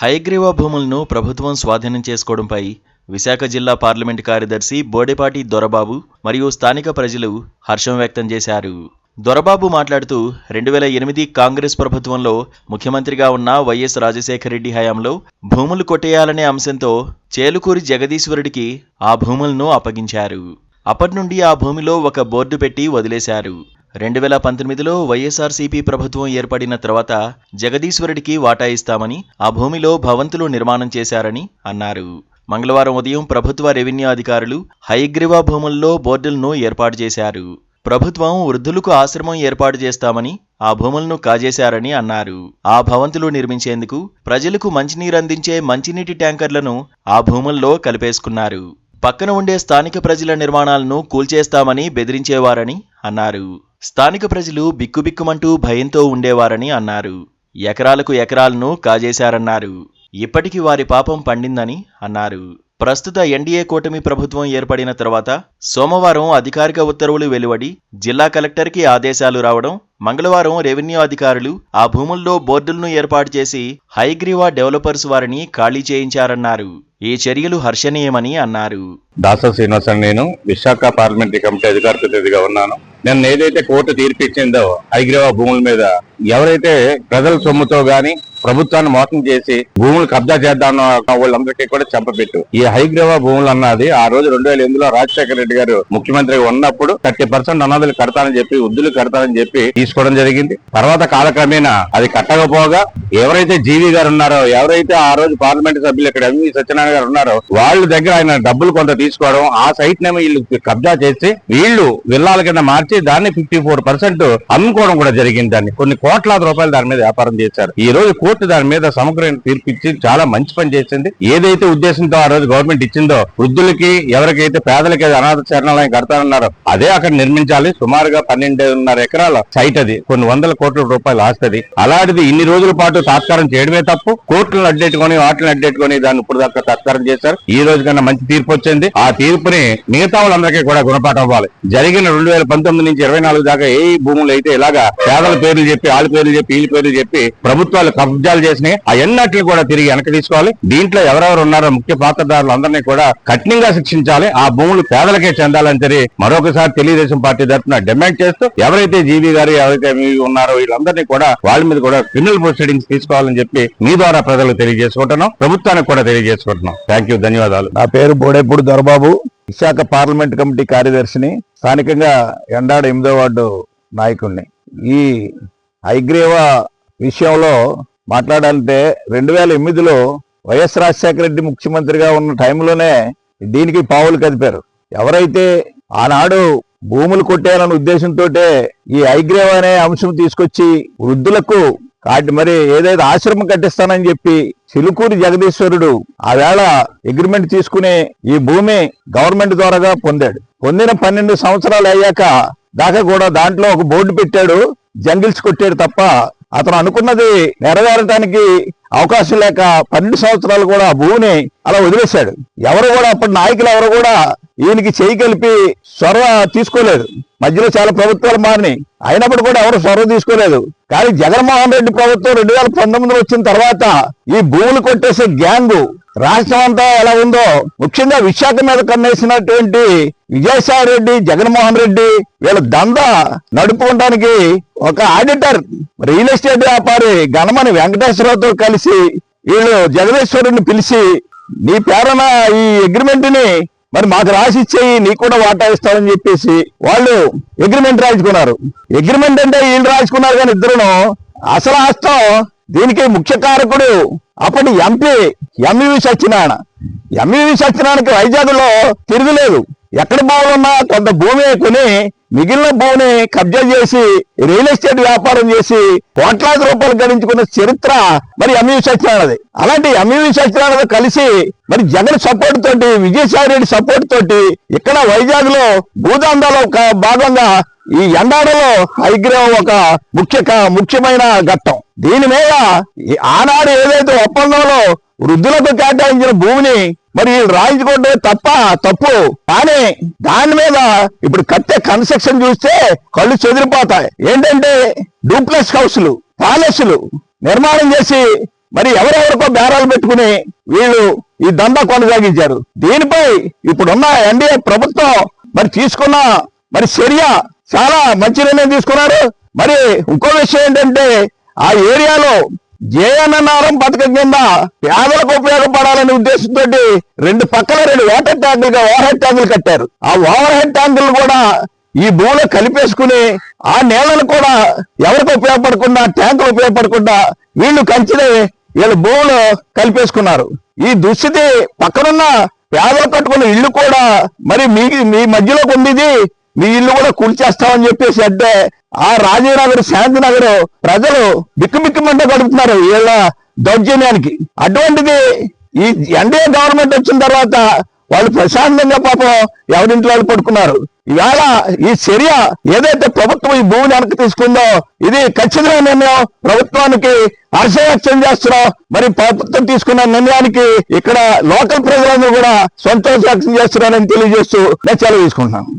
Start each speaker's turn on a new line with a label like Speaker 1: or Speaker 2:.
Speaker 1: హైగ్రీవ భూములను ప్రభుత్వం స్వాధీనం చేసుకోవడంపై విశాఖ జిల్లా పార్లమెంటు కార్యదర్శి బోడెపాటి దొరబాబు మరియు స్థానిక ప్రజలు హర్షం వ్యక్తం చేశారు. దొరబాబు మాట్లాడుతూ రెండు వేల ఎనిమిది కాంగ్రెస్ ప్రభుత్వంలో ముఖ్యమంత్రిగా ఉన్న వైఎస్ రాజశేఖరరెడ్డి హయాంలో భూములు కొట్టేయాలనే అంశంతో చేలుకూరి జగదీశ్వరుడికి ఆ భూములను అప్పగించారు. అప్పటి నుండి ఆ భూమిలో ఒక బోర్డు పెట్టి వదిలేశారు. రెండు వేల పంతొమ్మిదిలో వైఎస్ఆర్సీపీ ప్రభుత్వం ఏర్పడిన తర్వాత జగదీశ్వరుడికి వాటా ఇస్తామని ఆ భూమిలో భవంతులు నిర్మాణం చేశారని అన్నారు. మంగళవారం ఉదయం ప్రభుత్వ రెవెన్యూ అధికారులు హైగ్రీవా భూముల్లో బోర్డులను ఏర్పాటు చేశారు. ప్రభుత్వం వృద్ధులకు ఆశ్రమం ఏర్పాటు చేస్తామని ఆ భూములను కాజేశారని అన్నారు. ఆ భవంతులు నిర్మించేందుకు ప్రజలకు మంచినీరు అందించే మంచినీటి ట్యాంకర్లను ఆ భూముల్లో కలిపేసుకున్నారు. పక్కన ఉండే స్థానిక ప్రజల నిర్మాణాలను కూల్చేస్తామని బెదిరించేవారని అన్నారు. స్థానిక ప్రజలు బిక్కుబిక్కుమంటూ భయంతో ఉండేవారని అన్నారు. ఎకరాలకు ఎకరాలను కాజేశారన్నారు. ఇప్పటికి వారి పాపం పండిందని అన్నారు. ప్రస్తుత ఎన్డీఏ కూటమి ప్రభుత్వం ఏర్పడిన తర్వాత సోమవారం అధికారిక ఉత్తర్వులు వెలువడి జిల్లా కలెక్టర్కి ఆదేశాలు రావడం మంగళవారం రెవెన్యూ అధికారులు ఆ భూముల్లో బోర్డులను ఏర్పాటు చేసి హైగ్రీవా డెవలపర్స్ వారిని ఖాళీ చేయించారన్నారు. ఈ చర్యలు హర్షణీయమని అన్నారు.
Speaker 2: దాస శ్రీనివాసన్ నేను విశాఖ పార్లమెంటరీ కమిటీ అధికార ప్రతినిధిగా ఉన్నాను. నేను ఏదైతే కోర్టు తీర్పిచ్చిందో హైగ్రీవా భూముల మీద ఎవరైతే ప్రజల సొమ్ముతో గాని ప్రభుత్వాన్ని మోసం చేసి భూములు కబ్జా చేద్దాం వాళ్ళందరికీ కూడా చెప్పపెట్టు ఈ హైగ్రవ భూములు అన్నది ఆ రోజు రెండు వేల ఎనిమిదిలో రాజశేఖర రెడ్డి గారు ముఖ్యమంత్రిగా ఉన్నప్పుడు థర్టీ పర్సెంట్ అన్నదులు కడతానని చెప్పి వృద్ధులు కడతానని చెప్పి తీసుకోవడం జరిగింది. తర్వాత కాలక్రమేణా అది కట్టకపోగా ఎవరైతే జీవి గారు ఉన్నారో ఎవరైతే ఆ రోజు పార్లమెంట్ సభ్యులు ఇక్కడ ఎంవి సత్యనారాయణ గారు ఉన్నారో వాళ్ళ దగ్గర ఆయన డబ్బులు కొంత తీసుకోవడం ఆ సైట్ నేమో వీళ్ళు కబ్జా చేసి వీళ్ళు విల్లాల కింద మార్చి దాన్ని ఫిఫ్టీ ఫోర్ పర్సెంట్ అమ్ముకోవడం కూడా జరిగింది దాన్ని. కొన్ని కోట్లాది రూపాయలు దాని మీద వ్యాపారం చేశారు. ఈ రోజు కోర్టు దాని మీద సమగ్రమైన తీర్పు ఇచ్చి చాలా మంచి పని చేసింది. ఏదైతే ఉద్దేశంతో ఆ రోజు గవర్నమెంట్ ఇచ్చిందో వృద్ధులకి ఎవరికైతే పేదలకి అనాథ శరణాలయం కడతానన్నారో అదే అక్కడ నిర్మించాలి. సుమారుగా పన్నెండున్నర ఎకరాల సైట్ అది. కొన్ని వందల కోట్ల రూపాయలు ఆస్తుంది అలాంటిది ఇన్ని రోజుల పాటు తాత్కారం చేయడమే తప్పు. కోర్టులను అడ్డెట్టుకొని వాటిని అడ్డెట్టుకొని దాన్ని ఇప్పుడు దాకా తాత్కారం చేశారు. ఈ రోజు కన్నా మంచి తీర్పు వచ్చింది. ఆ తీర్పుని మిగతా వాళ్ళందరికీ కూడా గుణపాఠం అవ్వాలి. జరిగిన రెండు వేల పంతొమ్మిది నుంచి ఇరవై నాలుగు దాకా ఏ భూములు అయితే ఇలాగా పేదల పేర్లు చెప్పి వాళ్ళ పేర్లు చెప్పి వీళ్ళ పేర్లు చెప్పి ప్రభుత్వాలు కబ్జాలు చేసినాయి. అవన్నట్లు కూడా తిరిగి వెనక తీసుకోవాలి. దీంట్లో ఎవరెవరు ఉన్నారో ముఖ్య పాత్రదారులు అందరినీ కూడా కఠినంగా శిక్షించాలి. ఆ భూములు పేదలకే చెందాలని చెప్పి మరొకసారి తెలుగుదేశం పార్టీ తరఫున డిమాండ్ చేస్తూ ఎవరైతే జీవీ గారు ఎవరైతే మీ ఉన్నారో వీళ్ళందరినీ కూడా వాళ్ళ మీద కూడా క్రిమినల్ ప్రొసీడింగ్స్ తీసుకోవాలని చెప్పి మీ ద్వారా ప్రజలకు తెలియజేసుకుంటున్నాం. ప్రభుత్వానికి కూడా తెలియజేసుకుంటున్నాం. థ్యాంక్ యూ ధన్యవాదాలు.
Speaker 3: నా పేరు బోడేపూడి దొరబాబు. విశాఖ పార్లమెంట్ కమిటీ కార్యదర్శిని స్థానికంగా ఎండాడ ఎనిమిదో వార్డు నాయకుడిని ఈ హైగ్రీవ విషయంలో మాట్లాడాలంటే రెండు వేల ఎనిమిదిలో వైఎస్ రాజశేఖర రెడ్డి ముఖ్యమంత్రిగా ఉన్న టైంలోనే దీనికి పావులు కదిపారు. ఎవరైతే ఆనాడు భూములు కొట్టేయాలన్న ఉద్దేశంతో ఈ ఐగ్రేవ్ అనే అంశం తీసుకొచ్చి వృద్ధులకు కాటి మరి ఏదైతే ఆశ్రమం కట్టిస్తానని చెప్పి చిలుకూరి జగదీశ్వరుడు ఆ వేళ అగ్రిమెంట్ తీసుకుని ఈ భూమి గవర్నమెంట్ ద్వారాగా పొందాడు. పొందిన పన్నెండు సంవత్సరాలు అయ్యాక దాకా కూడా దాంట్లో ఒక బోర్డు పెట్టాడు జంగిల్స్ కొట్టాడు తప్ప అతను అనుకున్నది నెరవేరటానికి అవకాశం లేక పన్నెండు సంవత్సరాలు కూడా భూమిని అలా వదిలేశాడు. ఎవరు కూడా అప్పటి నాయకులు ఎవరు కూడా ఈయనకి చేయి కలిపి చొరవ తీసుకోలేదు. మధ్యలో చాలా ప్రభుత్వాలు మారినాయి. అయినప్పుడు కూడా ఎవరు చొరవ తీసుకోలేదు. కానీ జగన్మోహన్ రెడ్డి ప్రభుత్వం రెండు వేల పంతొమ్మిదిలో వచ్చిన తర్వాత ఈ భూములు కొట్టేసే గ్యాంగు రాష్ట్రం అంతా ఎలా ఉందో ముఖ్యంగా విశాఖ మీద కన్నేసినటువంటి విజయసాయి రెడ్డి జగన్మోహన్ రెడ్డి వీళ్ళ దంద నడుపుకోవడానికి ఒక ఆడిటర్ రియల్ ఎస్టేట్ వ్యాపారి గణమని వెంకటేశ్వరరావుతో కలిసి వీళ్ళు జగదీశ్వరుని పిలిచి నీ పేరున ఈ అగ్రిమెంట్ని మరి మాకు రాసి ఇచ్చేయి నీకు కూడా వాటా ఇస్తామని చెప్పేసి వాళ్ళు అగ్రిమెంట్ రాయించుకున్నారు. అగ్రిమెంట్ అంటే వీళ్ళు రాయించుకున్నారు కానీ ఇద్దరును అసలు ఆస్తం దీనికి ముఖ్య కారకుడు అప్పటి ఎంపీ ఎంఈవి సత్యనారాయణ. ఎంఈవి సత్యనారాయణకి వైజాగ్లో తిరుగులేదు ఎక్కడ బాగున్నా కొంత భూమి కొని మిగిలిన భూమిని కబ్జా చేసి రియల్ ఎస్టేట్ వ్యాపారం చేసి కోట్లాది రూపాయలు గడించుకున్న చరిత్ర మరి ఎంఈవి సత్యనారాయణది. అలాంటి ఎంఈవి సత్యనారాయణ కలిసి మరి జగన్ సపోర్ట్ తోటి విజయసాయి రెడ్డి సపోర్ట్ తోటి ఇక్కడ వైజాగ్లో భూదందాలో ఒక భాగంగా ఈ ఎండాడలో హైగ్రహం ఒక ముఖ్య ముఖ్యమైన ఘట్టం. దీని మీద ఆనాడు ఏదైతే ఒప్పందంలో వృద్ధులకు కేటాయించిన భూమిని మరి వీళ్ళు రాయించుకుంటే తప్ప తప్పు. కానీ దాని మీద ఇప్పుడు కట్టే కన్స్ట్రక్షన్ చూస్తే కళ్ళు చెదిరిపోతాయి. ఏంటంటే డూప్లెక్స్ హౌస్లు ప్యాలెస్లు నిర్మాణం చేసి మరి ఎవరెవరికో బేరాలు పెట్టుకుని వీళ్ళు ఈ దందా కొనసాగించారు. దీనిపై ఇప్పుడున్న ఎన్డీఏ ప్రభుత్వం మరి తీసుకున్న మరి చర్య చాలా మంచి నిర్ణయం తీసుకున్నారు. మరి ఇంకో విషయం ఏంటంటే ఆ ఏరియాలో జేఎన్ఎన్ఆర్ఎం పథకం కింద పేదలకు ఉపయోగపడాలనే ఉద్దేశంతో రెండు పక్కల రెండు వాటర్ ట్యాంకులుగా ఓవర్ హెడ్ ట్యాంకులు కట్టారు. ఆ ఓవర్ హెడ్ ట్యాంకులు కూడా ఈ భూమిలో కలిపేసుకుని ఆ నేలను కూడా ఎవరికి ఉపయోగపడకుండా ట్యాంకులు ఉపయోగపడకుండా వీళ్ళు కంచిని వీళ్ళు భూములు కలిపేసుకున్నారు. ఈ దుస్థితి పక్కనున్న పేదలు కట్టుకున్న ఇల్లు కూడా మరి మీ మీ మధ్యలోకి ఉంది మీ ఇల్లు కూడా కూల్చేస్తామని చెప్పేసి అంటే ఆ రాజీనగర్ శాంతినగర్ ప్రజలు బిక్కుబిక్కుమంటే గడుపుతున్నారు వీళ్ళ దౌర్జన్యానికి. అటువంటిది ఈ ఎన్డీఏ గవర్నమెంట్ వచ్చిన తర్వాత వాళ్ళు ప్రశాంతంగా పాపం ఎవరింట్లో వాళ్ళు పడుకున్నారు. ఇవాళ ఈ చర్య ఏదైతే ప్రభుత్వం ఈ భూమిని వెనక్కి తీసుకుందో ఇది ఖచ్చితమైన నిర్ణయం ప్రభుత్వానికి హర్షం వ్యక్తం చేస్తున్నాం. మరి ప్రభుత్వం తీసుకున్న నిర్ణయానికి ఇక్కడ లోకల్ ప్రజలందరూ కూడా సంతోష వ్యక్తం చేస్తున్నారని తెలియజేస్తూ నేను సెలవు తీసుకుంటున్నాను.